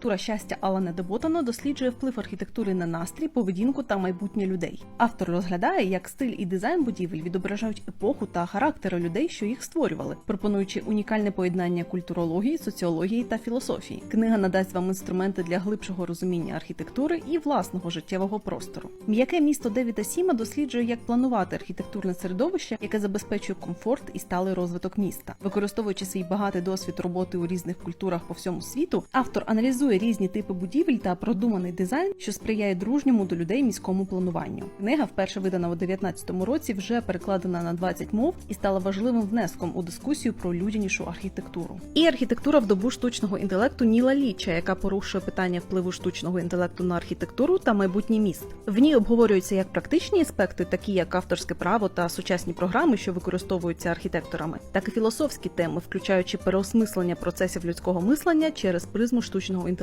Тура щастя Алана Деботано досліджує вплив архітектури на настрій, поведінку та майбутнє людей. Автор розглядає, як стиль і дизайн будівель відображають епоху та характери людей, що їх створювали, пропонуючи унікальне поєднання культурології, соціології та філософії. Книга надасть вам інструменти для глибшого розуміння архітектури і власного життєвого простору. М'яке місто Девіда Сіма досліджує, як планувати архітектурне середовище, яке забезпечує комфорт і сталий розвиток міста. Використовуючи свій багатий досвід роботи у різних культурах по всьому світу, автор аналізує різні типи будівель та продуманий дизайн, що сприяє дружньому до людей міському плануванню. Книга, вперше видана у 19-му році, вже перекладена на 20 мов і стала важливим внеском у дискусію про людянішу архітектуру. І архітектура в добу штучного інтелекту Ніла Ліча, яка порушує питання впливу штучного інтелекту на архітектуру та майбутнє міст. В ній обговорюються як практичні аспекти, такі як авторське право та сучасні програми, що використовуються архітекторами, так і філософські теми, включаючи переосмислення процесів людського мислення через призму штучного інтелекту.